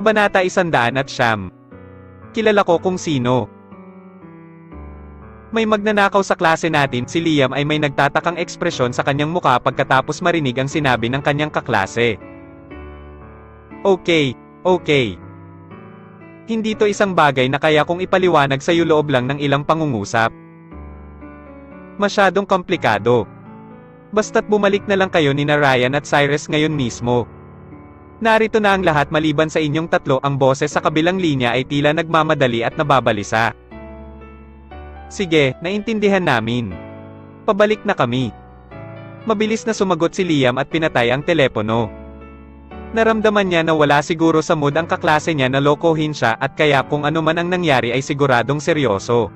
Banata Isandaan at Siyam. Kilala ko kung sino. May magnanakaw sa klase natin, si Liam ay may nagtatakang ekspresyon sa kanyang muka pagkatapos marinig ang sinabi ng kanyang kaklase. Okay, okay. Hindi to isang bagay na kaya kong ipaliwanag sa iyo loob lang ng ilang pangungusap. Masyadong komplikado. Basta't bumalik na lang kayo ni Ryan at Cyrus ngayon mismo. Narito na ang lahat maliban sa inyong tatlo ang boses sa kabilang linya ay tila nagmamadali at nababalisa. Sige, naintindihan namin. Pabalik na kami. Mabilis na sumagot si Liam at pinatay ang telepono. Naramdaman niya na wala siguro sa mood ang kaklase niya na lokohin siya at kaya kung ano man ang nangyari ay siguradong seryoso.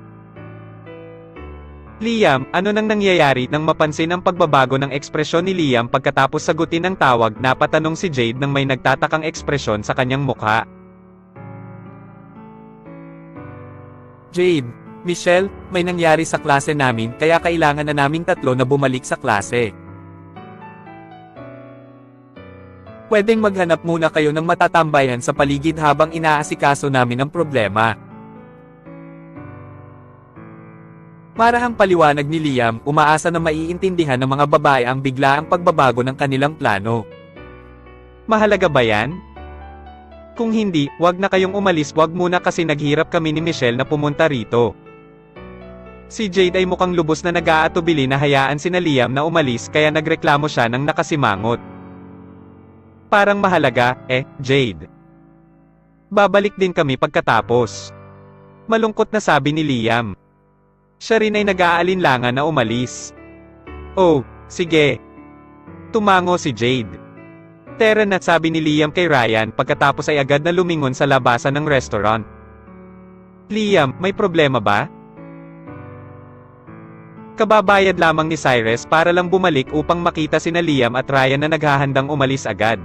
Liam, ano nang nangyayari nang mapansin ang pagbabago ng ekspresyon ni Liam pagkatapos sagutin ang tawag, napatanong si Jade nang may nagtatakang ekspresyon sa kanyang mukha. Jade, Michelle, may nangyari sa klase namin kaya kailangan na naming tatlo na bumalik sa klase. Pwedeng maghanap muna kayo ng matatambayan sa paligid habang inaasikaso namin ang problema. Marahang paliwanag ni Liam, umaasa na maiintindihan ng mga babae ang biglaang pagbabago ng kanilang plano. Mahalaga ba yan? Kung hindi, wag na kayong umalis wag muna kasi naghirap kami ni Michelle na pumunta rito. Si Jade ay mukhang lubos na nag-aatubili na hayaan si na Liam na umalis kaya nagreklamo siya ng nakasimangot. Parang mahalaga, eh, Jade. Babalik din kami pagkatapos. Malungkot na sabi ni Liam. Siya rin ay nag-aalinlangan na umalis. Oh, sige. Tumango si Jade. Teren at sabi ni Liam kay Ryan pagkatapos ay agad na lumingon sa labasan ng restaurant. Liam, may problema ba? Kababayad lamang ni Cyrus para lang bumalik upang makita sina Liam at Ryan na naghahandang umalis agad.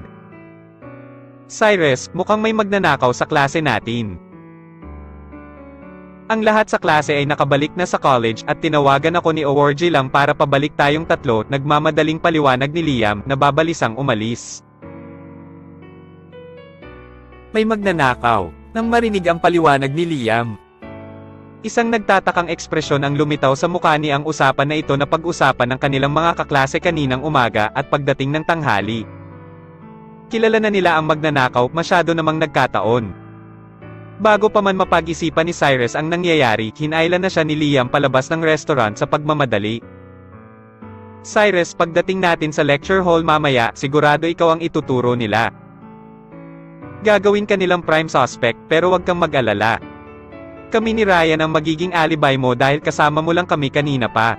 Cyrus, mukhang may magnanakaw sa klase natin. Ang lahat sa klase ay nakabalik na sa college at tinawagan ako ni Oworji lang para pabalik tayong tatlo, nagmamadaling paliwanag ni Liam na babalisang umalis. May magnanakaw, nang marinig ang paliwanag ni Liam. Isang nagtatakang ekspresyon ang lumitaw sa mukha ni ang usapan na ito na pag-usapan ng kanilang mga kaklase kaninang umaga at pagdating ng tanghali. Kilala na nila ang magnanakaw, masyado namang nagkataon. Bago pa man mapag-isipan ni Cyrus ang nangyayari, hinailan na siya ni Liam palabas ng restaurant sa pagmamadali. Cyrus, pagdating natin sa lecture hall mamaya, sigurado ikaw ang ituturo nila. Gagawin ka nilang prime suspect, pero wag kang mag-alala. Kami ni Ryan ang magiging alibay mo dahil kasama mo lang kami kanina pa.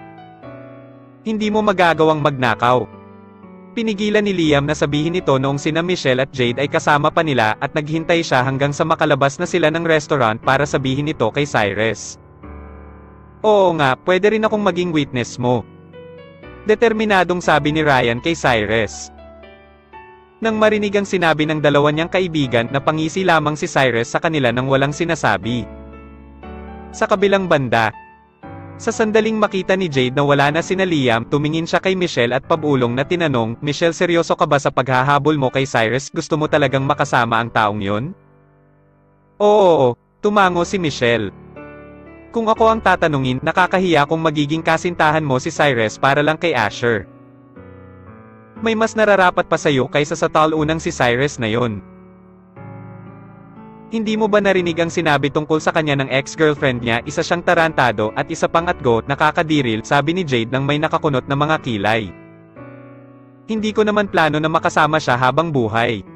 Hindi mo magagawang magnakaw. Pinigilan ni Liam na sabihin ito noong sina Michelle at Jade ay kasama pa nila at naghintay siya hanggang sa makalabas na sila ng restaurant para sabihin ito kay Cyrus. Oo nga, pwede rin akong maging witness mo. Determinadong sabi ni Ryan kay Cyrus. Nang marinig ang sinabi ng dalawa niyang kaibigan na pangisi lamang si Cyrus sa kanila nang walang sinasabi. Sa kabilang banda, sa sandaling makita ni Jade na wala na sina Liam, tumingin siya kay Michelle at pabulong na tinanong, Michelle seryoso ka ba sa paghahabol mo kay Cyrus? Gusto mo talagang makasama ang taong? Oo, oo, tumango si Michelle. Kung ako ang tatanungin, nakakahiya kung magiging kasintahan mo si Cyrus para lang kay Asher. May mas nararapat pa sa'yo kaysa sa tal-unang si Cyrus na yon. Hindi mo ba narinig ang sinabi tungkol sa kanya ng ex-girlfriend niya, isa siyang tarantado, at isa pang atgo, nakakadiril, sabi ni Jade nang may nakakunot na mga kilay. Hindi ko naman plano na makasama siya habang buhay.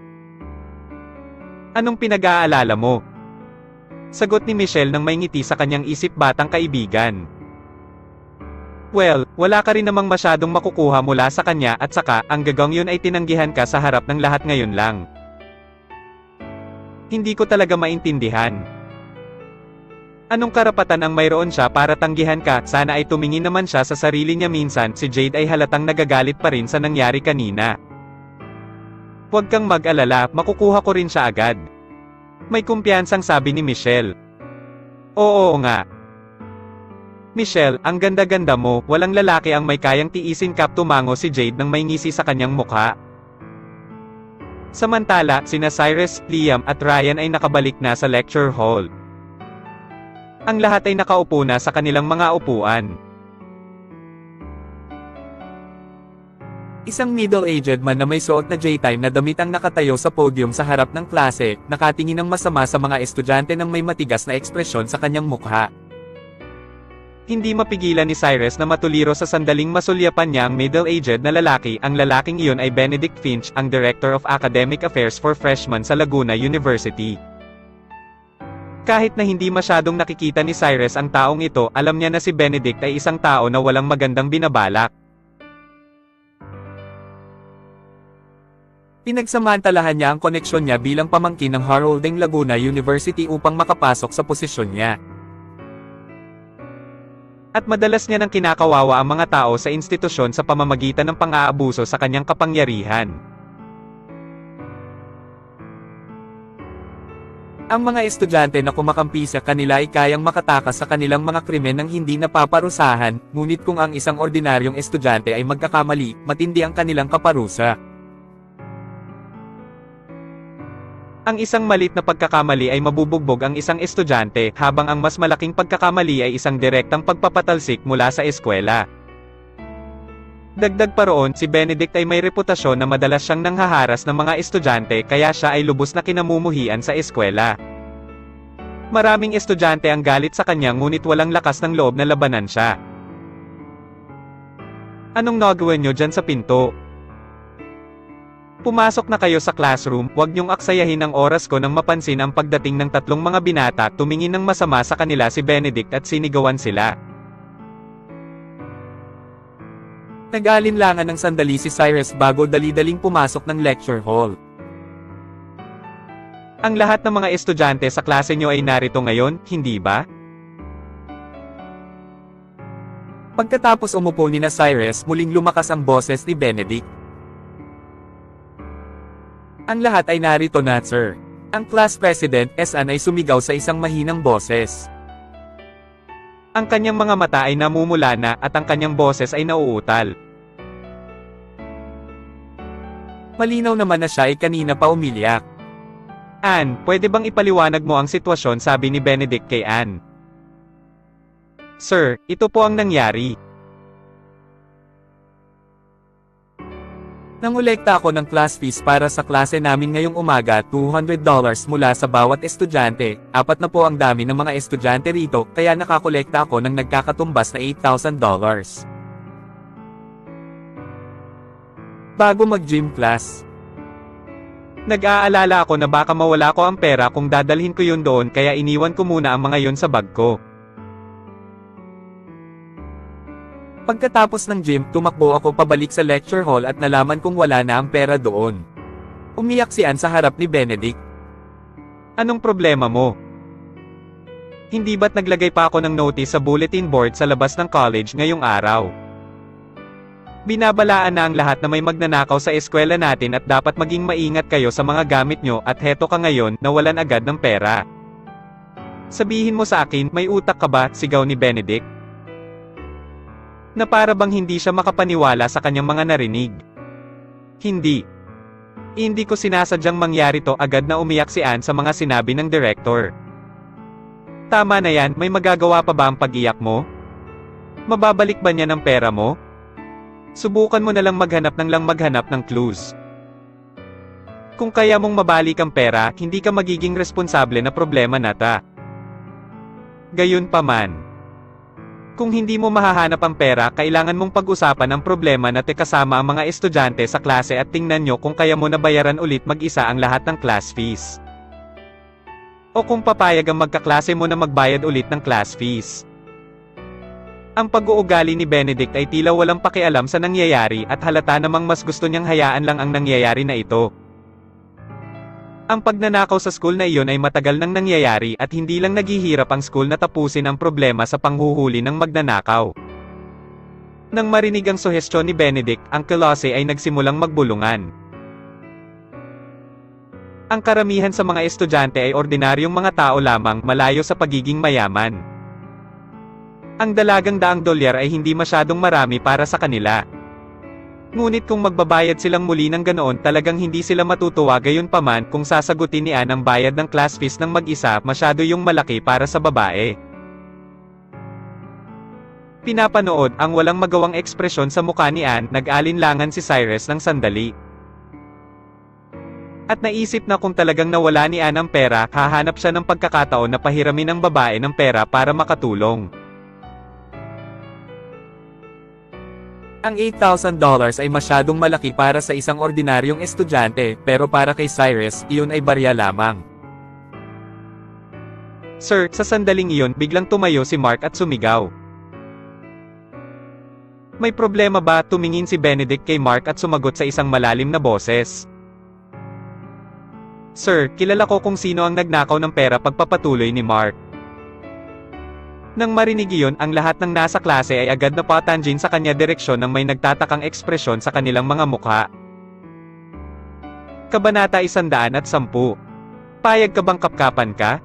Anong pinag-aalala mo? Sagot ni Michelle nang may ngiti sa kanyang isip batang kaibigan. Well, wala ka rin namang masyadong makukuha mula sa kanya at saka, ang gagang yun ay tinanggihan ka sa harap ng lahat ngayon lang. Hindi ko talaga maintindihan. Anong karapatan ang mayroon siya para tanggihan ka, sana ay tumingin naman siya sa sarili niya minsan, si Jade ay halatang nagagalit pa rin sa nangyari kanina. Huwag kang mag-alala, makukuha ko rin siya agad. May kumpiyansang sabi ni Michelle. Oo, oo nga. Michelle, ang ganda-ganda mo, walang lalaki ang may kayang tiisin kap tumango si Jade nang may ngisi sa kanyang mukha. Samantala, sina Cyrus, Liam at Ryan ay nakabalik na sa lecture hall. Ang lahat ay nakaupo na sa kanilang mga upuan. Isang middle-aged man na may suot na J-time na damit ang nakatayo sa podium sa harap ng klase, nakatingin ng masama sa mga estudyante ng may matigas na ekspresyon sa kanyang mukha. Hindi mapigilan ni Cyrus na matuliro sa sandaling masulyapan niya ang middle-aged na lalaki. Ang lalaking iyon ay Benedict Finch, ang Director of Academic Affairs for Freshmen sa Laguna University. Kahit na hindi masyadong nakikita ni Cyrus ang taong ito, alam niya na si Benedict ay isang tao na walang magandang binabalak. Pinagsamantalahan niya ang koneksyon niya bilang pamangkin ng Harolding Laguna University upang makapasok sa posisyon niya. At madalas niya nang kinakawawa ang mga tao sa institusyon sa pamamagitan ng pang-aabuso sa kanyang kapangyarihan. Ang mga estudyante na kumakampi sa kanila ay kayang makatakas sa kanilang mga krimen ng hindi napaparusahan, ngunit kung ang isang ordinaryong estudyante ay magkakamali, matindi ang kanilang kaparusa. Ang isang malit na pagkakamali ay mabubugbog ang isang estudyante, habang ang mas malaking pagkakamali ay isang direktang pagpapatalsik mula sa eskwela. Dagdag pa roon, si Benedict ay may reputasyon na madalas siyang nanghaharas ng mga estudyante kaya siya ay lubos na kinamumuhian sa eskwela. Maraming estudyante ang galit sa kanya ngunit walang lakas ng loob na labanan siya. Anong nagawin nyo dyan sa pinto? Pumasok na kayo sa classroom, huwag niyong aksayahin ang oras ko nang mapansin ang pagdating ng tatlong mga binata, tumingin ng masama sa kanila si Benedict at sinigawan sila. Nag-aalinlangan ng sandali si Cyrus bago dali-daling pumasok ng lecture hall. Ang lahat ng mga estudyante sa klase niyo ay narito ngayon, hindi ba? Pagkatapos umupo ni na Cyrus, muling lumakas ang boses ni Benedict. Ang lahat ay narito na, sir. Ang class president, SN ay sumigaw sa isang mahinang boses. Ang kanyang mga mata ay namumula na at ang kanyang boses ay nauutal. Malinaw naman na siya ay kanina pa umiyak. Anne, pwede bang ipaliwanag mo ang sitwasyon sabi ni Benedict kay Anne? Sir, ito po ang nangyari. Nangolekta ako ng class fees para sa klase namin ngayong umaga, $200 mula sa bawat estudyante. Apat na po ang dami ng mga estudyante rito, kaya nakakolekta ako ng nagkakatumbas na $8,000. Bago mag-gym class, Nag-aalala ako na baka mawala ko ang pera kung dadalhin ko yun doon kaya iniwan ko muna ang mga yon sa bag ko. Pagkatapos ng gym, tumakbo ako pabalik sa lecture hall at nalaman kong wala na ang pera doon. Umiyak si Ann sa harap ni Benedict. Anong problema mo? Hindi ba't naglagay pa ako ng notice sa bulletin board sa labas ng college ngayong araw? Binabalaan na ang lahat na may magnanakaw sa eskwela natin at dapat maging maingat kayo sa mga gamit nyo at heto ka ngayon, nawalan agad ng pera. Sabihin mo sa akin, may utak ka ba, sigaw ni Benedict? Na para bang hindi siya makapaniwala sa kanyang mga narinig. Hindi. Hindi ko sinasadyang mangyari to agad na umiyak si Anne sa mga sinabi ng director. Tama na yan, may magagawa pa ba ang pag-iyak mo? Mababalik ba niya ng pera mo? Subukan mo na lang maghanap ng lang maghanap ng clues. Kung kaya mong mabalik ang pera, hindi ka magiging responsable na problema nata. Gayon pa man. Kung hindi mo mahahanap ang pera, kailangan mong pag-usapan ang problema na te kasama ang mga estudyante sa klase at tingnan nyo kung kaya mo na bayaran ulit mag-isa ang lahat ng class fees. O kung papayag ang magkaklase mo na magbayad ulit ng class fees. Ang pag-uugali ni Benedict ay tila walang pakialam sa nangyayari at halata namang mas gusto niyang hayaan lang ang nangyayari na ito. Ang pagnanakaw sa school na iyon ay matagal nang nangyayari at hindi lang naghihirap ang school na tapusin ang problema sa panghuhuli ng magnanakaw. Nang marinig ang suhestyon ni Benedict, ang klase ay nagsimulang magbulungan. Ang karamihan sa mga estudyante ay ordinaryong mga tao lamang malayo sa pagiging mayaman. Ang dalagang daang dolyar ay hindi masyadong marami para sa kanila. Ngunit kung magbabayad silang muli ng ganoon talagang hindi sila matutuwa gayon paman kung sasagutin ni Ann ang bayad ng class fees ng mag-isa masyado yung malaki para sa babae. Pinapanood ang walang magawang ekspresyon sa mukha ni Ann, nag-alinlangan si Cyrus ng sandali. At naisip na kung talagang nawala ni Ann ang pera, hahanap siya ng pagkakataon na pahiramin ang babae ng pera para makatulong. Ang $8,000 ay masyadong malaki para sa isang ordinaryong estudyante, pero para kay Cyrus, iyon ay barya lamang. Sir, sa sandaling iyon, biglang tumayo si Mark at sumigaw. May problema ba? Tumingin si Benedict kay Mark at sumagot sa isang malalim na boses. Sir, kilala ko kung sino ang nagnakaw ng pera pagpapatuloy ni Mark. Nang marinig iyon, ang lahat ng nasa klase ay agad na patanjin sa kanya direksyon ng may nagtatakang ekspresyon sa kanilang mga mukha. Kabanata 110 Payag ka bang kapkapan ka?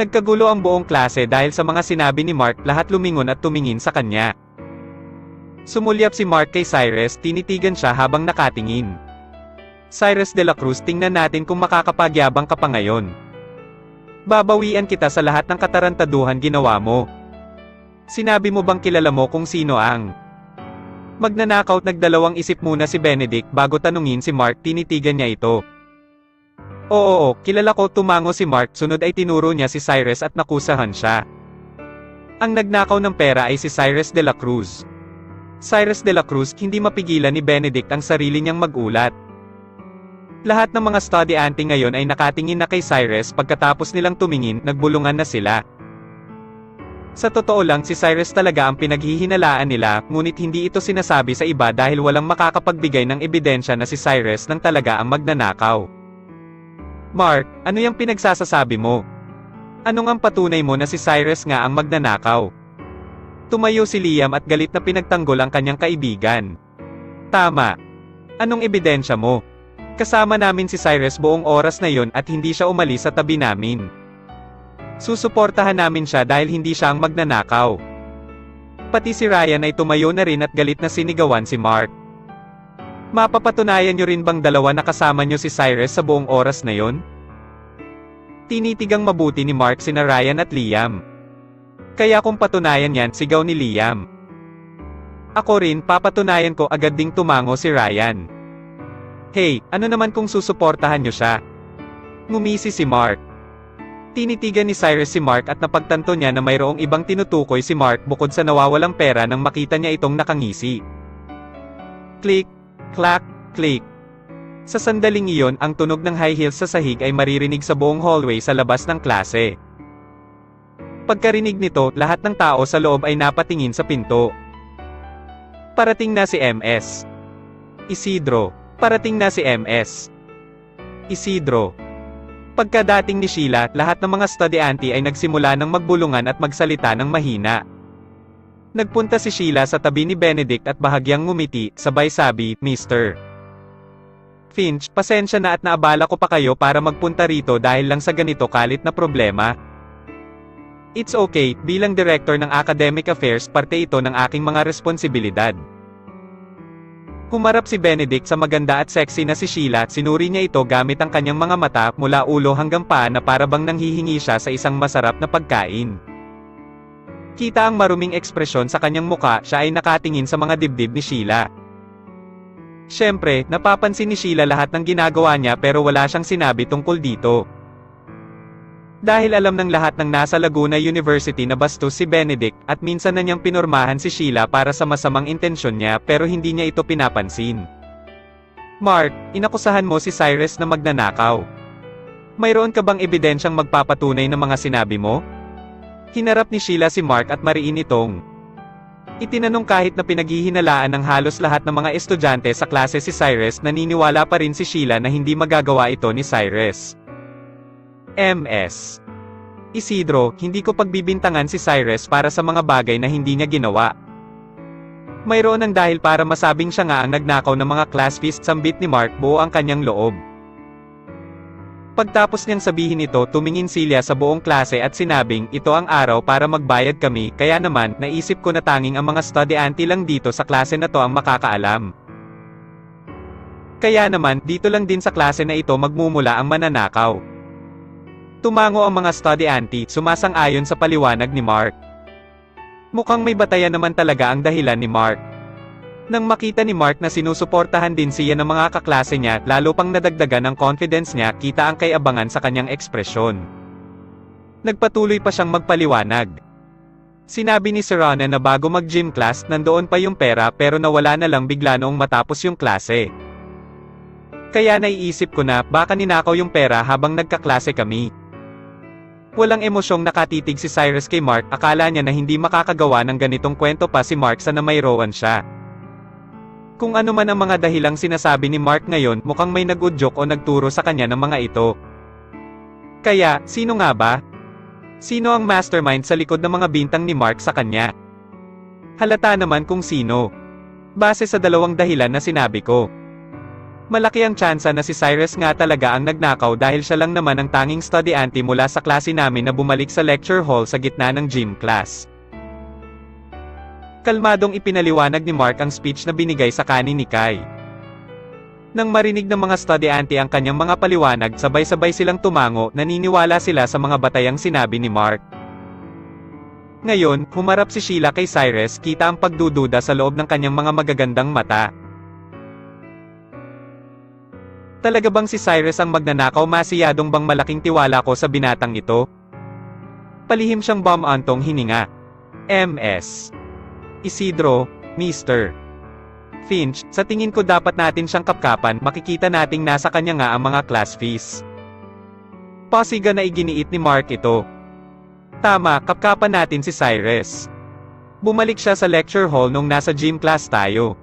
Nagkagulo ang buong klase dahil sa mga sinabi ni Mark, lahat lumingon at tumingin sa kanya. Sumulyap si Mark kay Cyrus, tinitigan siya habang nakatingin. Cyrus de la Cruz, tingnan natin kung makakapagyabang ka pa ngayon. Babawian kita sa lahat ng katarantaduhan ginawa mo. Sinabi mo bang kilala mo kung sino ang Magnanakaw nagdalawang isip muna si Benedict bago tanungin si Mark tinitigan niya ito. Oo, oo, kilala ko tumango si Mark sunod ay tinuro niya si Cyrus at nakusahan siya. Ang nagnakaw ng pera ay si Cyrus de la Cruz. Cyrus de la Cruz hindi mapigilan ni Benedict ang sarili niyang magulat. Lahat ng mga studyante ngayon ay nakatingin na kay Cyrus pagkatapos nilang tumingin, nagbulungan na sila. Sa totoo lang si Cyrus talaga ang pinaghihinalaan nila, ngunit hindi ito sinasabi sa iba dahil walang makakapagbigay ng ebidensya na si Cyrus nang talaga ang magnanakaw. Mark, ano yung pinagsasasabi mo? Anong ang patunay mo na si Cyrus nga ang magnanakaw? Tumayo si Liam at galit na pinagtanggol ang kanyang kaibigan. Tama. Anong ebidensya mo? Kasama namin si Cyrus buong oras na yon at hindi siya umalis sa tabi namin. Susuportahan namin siya dahil hindi siya ang magnanakaw. Pati si Ryan ay tumayo na rin at galit na sinigawan si Mark. Mapapatunayan nyo rin bang dalawa na kasama nyo si Cyrus sa buong oras na yon? Tinitigang mabuti ni Mark sina Ryan at Liam. Kaya kung patunayan yan, sigaw ni Liam. Ako rin, papatunayan ko agad ding tumango si Ryan. Hey, ano naman kung susuportahan nyo siya? Ngumisi si Mark. Tinitigan ni Cyrus si Mark at napagtanto niya na mayroong ibang tinutukoy si Mark bukod sa nawawalang pera nang makita niya itong nakangisi. Click, clack, click. Sa sandaling iyon, ang tunog ng high heels sa sahig ay maririnig sa buong hallway sa labas ng klase. Pagkarinig nito, lahat ng tao sa loob ay napatingin sa pinto. Parating na si MS. Isidro. Parating na si MS. Isidro. Pagkadating ni Sheila, lahat ng mga estudyante ay nagsimula ng magbulungan at magsalita ng mahina. Nagpunta si Sheila sa tabi ni Benedict at bahagyang ngumiti, sabay sabi, Mr. Finch, pasensya na at naabala ko pa kayo para magpunta rito dahil lang sa ganito kalit na problema. It's okay, bilang director ng academic affairs parte ito ng aking mga responsibilidad. Humarap si Benedict sa maganda at sexy na si Sheila at sinuri niya ito gamit ang kanyang mga mata mula ulo hanggang paa na parabang nanghihingi siya sa isang masarap na pagkain. Kita ang maruming ekspresyon sa kanyang muka, siya ay nakatingin sa mga dibdib ni Sheila. Siyempre, napapansin ni Sheila lahat ng ginagawa niya pero wala siyang sinabi tungkol dito. Dahil alam ng lahat ng nasa Laguna University na bastos si Benedict, at minsan na niyang pinormahan si Sheila para sa masamang intensyon niya pero hindi niya ito pinapansin. Mark, inakusahan mo si Cyrus na magnanakaw. Mayroon ka bang ebidensyang magpapatunay ng mga sinabi mo? Hinarap ni Sheila si Mark at mariin itong. Itinanong kahit na pinaghihinalaan ng halos lahat ng mga estudyante sa klase si Cyrus naniniwala pa rin si Sheila na hindi magagawa ito ni Cyrus. MS. Isidro, hindi ko pagbibintangan si Cyrus para sa mga bagay na hindi niya ginawa. Mayroon ng dahil para masabing siya nga ang nagnakaw ng mga class feast sambit ni Mark buo ang kanyang loob. Pagtapos niyang sabihin ito, tumingin silya sa buong klase at sinabing, ito ang araw para magbayad kami, kaya naman, naisip ko na tanging ang mga studyante lang dito sa klase na to ang makakaalam. Kaya naman, dito lang din sa klase na ito magmumula ang mananakaw. Tumango ang mga estudyante, sumasang-ayon sa paliwanag ni Mark. Mukhang may batayan naman talaga ang dahilan ni Mark. Nang makita ni Mark na sinusuportahan din siya ng mga kaklase niya, lalo pang nadagdagan ang confidence niya, kita ang kayabangan sa kanyang ekspresyon. Nagpatuloy pa siyang magpaliwanag. Sinabi ni Sir Rana na bago mag-gym class, nandoon pa yung pera pero nawala na lang bigla noong matapos yung klase. Kaya naiisip ko na, baka ninakaw yung pera habang nagkaklase kami. Walang emosyong nakatitig si Cyrus kay Mark, akala niya na hindi makakagawa ng ganitong kwento pa si Mark sa na mayroon siya. Kung ano man ang mga dahilang sinasabi ni Mark ngayon, mukhang may nagudyok o nagturo sa kanya ng mga ito. Kaya, sino nga ba? Sino ang mastermind sa likod ng mga bintang ni Mark sa kanya? Halata naman kung sino. Base sa dalawang dahilan na sinabi ko. Malaki ang tsansa na si Cyrus nga talaga ang nagnakaw dahil siya lang naman ang tanging studyante mula sa klase namin na bumalik sa lecture hall sa gitna ng gym class. Kalmadong ipinaliwanag ni Mark ang speech na binigay sa kanin ni Kai. Nang marinig ng mga studyante ang kanyang mga paliwanag, sabay-sabay silang tumango, naniniwala sila sa mga batayang sinabi ni Mark. Ngayon, humarap si Sheila kay Cyrus, kita ang pagdududa sa loob ng kanyang mga magagandang mata. Talaga bang si Cyrus ang magnanakaw masiyadong bang malaking tiwala ko sa binatang ito? Palihim siyang bomb antong hininga. MS. Isidro, Mr. Finch, sa tingin ko dapat natin siyang kapkapan, makikita nating nasa kanya nga ang mga class fees. Pasiga na iginiit ni Mark ito. Tama, kapkapan natin si Cyrus. Bumalik siya sa lecture hall nung nasa gym class tayo.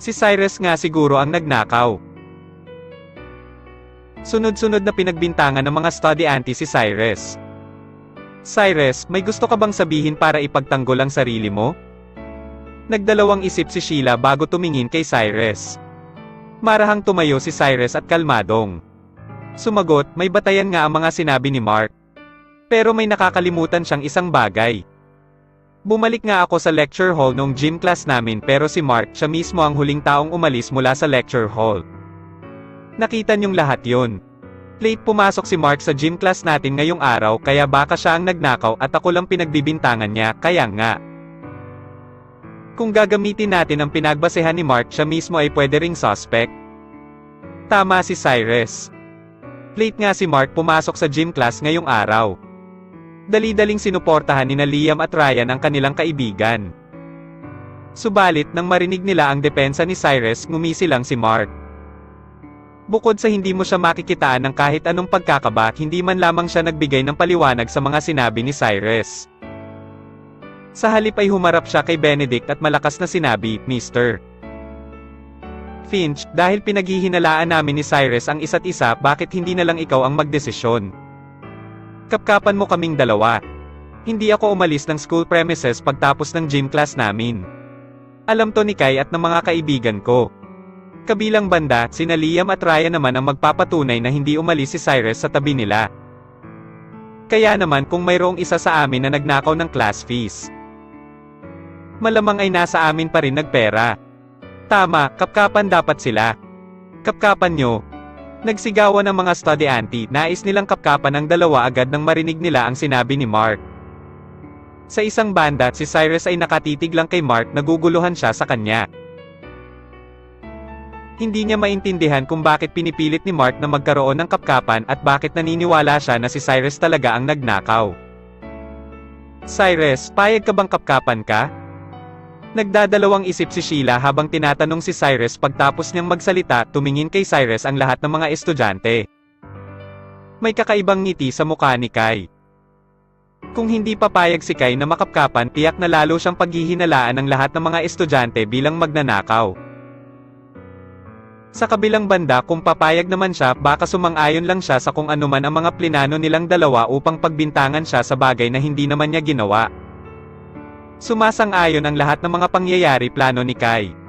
Si Cyrus nga siguro ang nagnakaw. Sunod-sunod na pinagbintangan ng mga studyante si Cyrus. Cyrus, may gusto ka bang sabihin para ipagtanggol ang sarili mo? Nagdalawang isip si Sheila bago tumingin kay Cyrus. Marahang tumayo si Cyrus at kalmadong. Sumagot, may batayan nga ang mga sinabi ni Mark. Pero may nakakalimutan siyang isang bagay. Bumalik nga ako sa lecture hall nung gym class namin pero si Mark, siya mismo ang huling taong umalis mula sa lecture hall. Nakita niyong lahat yon. Late pumasok si Mark sa gym class natin ngayong araw kaya baka siya ang nagnakaw at ako lang pinagbibintangan niya, kaya nga. Kung gagamitin natin ang pinagbasehan ni Mark siya mismo ay pwede ring suspect. Tama si Cyrus. Late nga si Mark pumasok sa gym class ngayong araw. Dali-daling sinuportahan ni Liam at Ryan ang kanilang kaibigan. Subalit nang marinig nila ang depensa ni Cyrus ngumisi lang si Mark. Bukod sa hindi mo siya makikitaan ng kahit anong pagkakaba, hindi man lamang siya nagbigay ng paliwanag sa mga sinabi ni Cyrus. Sa halip ay humarap siya kay Benedict at malakas na sinabi, Mr. Finch, dahil pinaghihinalaan namin ni Cyrus ang isa't isa, bakit hindi na lang ikaw ang magdesisyon? Kapkapan mo kaming dalawa. Hindi ako umalis ng school premises pagtapos ng gym class namin. Alam to ni Kai at ng mga kaibigan ko. Kabilang banda, sina Liam at Ryan naman ang magpapatunay na hindi umalis si Cyrus sa tabi nila. Kaya naman kung mayroong isa sa amin na nagnakaw ng class fees. Malamang ay nasa amin pa rin nagpera. Tama, kapkapan dapat sila. Kapkapan nyo. Nagsigawan ng mga studyante, nais nilang kapkapan ang dalawa agad nang marinig nila ang sinabi ni Mark. Sa isang banda, si Cyrus ay nakatitig lang kay Mark, naguguluhan siya sa kanya. Hindi niya maintindihan kung bakit pinipilit ni Mark na magkaroon ng kapkapan at bakit naniniwala siya na si Cyrus talaga ang nagnakaw. Cyrus, payag ka bang kapkapan ka? Nagdadalawang isip si Sheila habang tinatanong si Cyrus pagtapos niyang magsalita, tumingin kay Cyrus ang lahat ng mga estudyante. May kakaibang ngiti sa mukha ni Kai. Kung hindi papayag si Kai na makapkapan, tiyak na lalo siyang paghihinalaan ng lahat ng mga estudyante bilang magnanakaw. Sa kabilang banda kung papayag naman siya, baka sumang-ayon lang siya sa kung ano man ang mga plinano nilang dalawa upang pagbintangan siya sa bagay na hindi naman niya ginawa. Sumasang-ayon ang lahat ng mga pangyayari plano ni Kai.